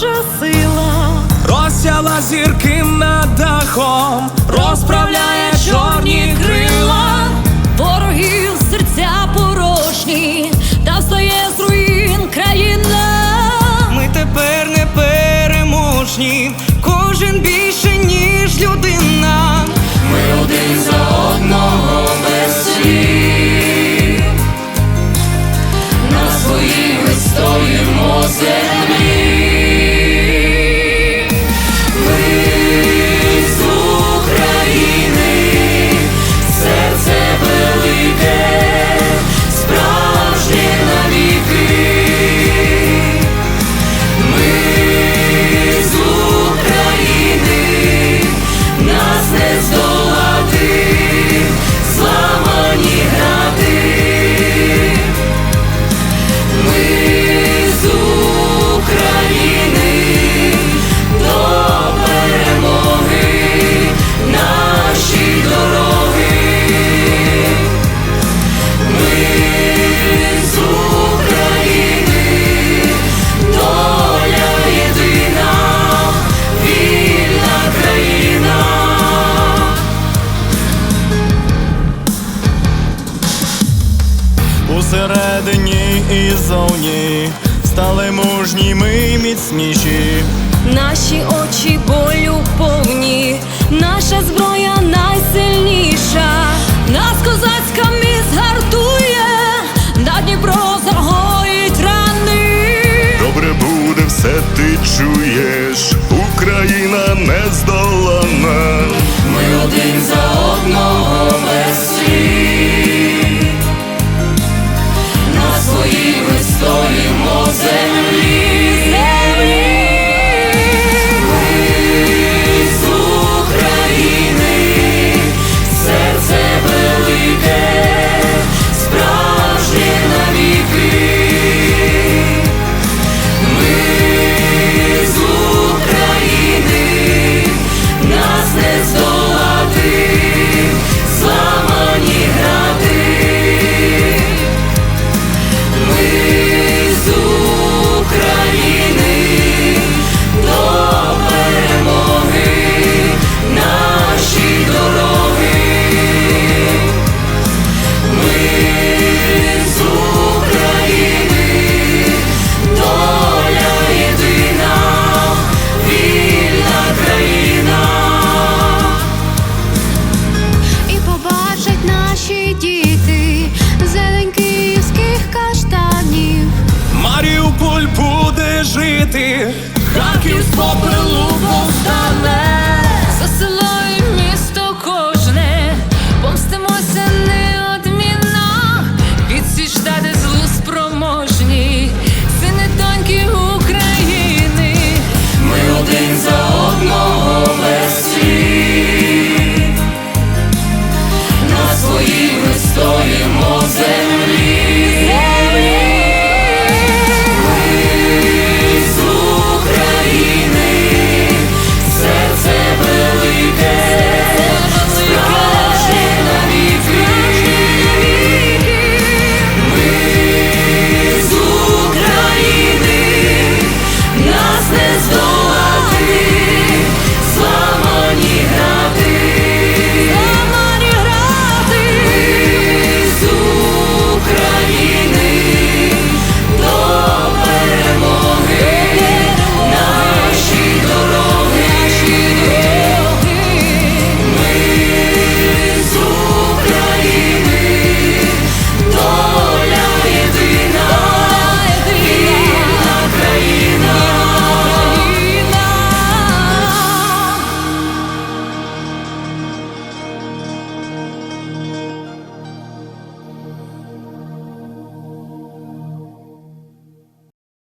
ворожа сила. Розсяла зірки над дахом, розправляє чорні крила. Ворогів серця порожні, та встає з руїн країна. Ми тепер не переможні, кожен більше, ніж людина. Ми один за одного без слів. На своїх Усередині і зовні стали мужні ми міцніші. Наші очі болю повні, наша зброя найсильніша, нас козацька міць гартує, на Дніпро загоїть рани. Добре буде, все ти чуєш, Україна не здолана. Жити, Харків з попелу повстане.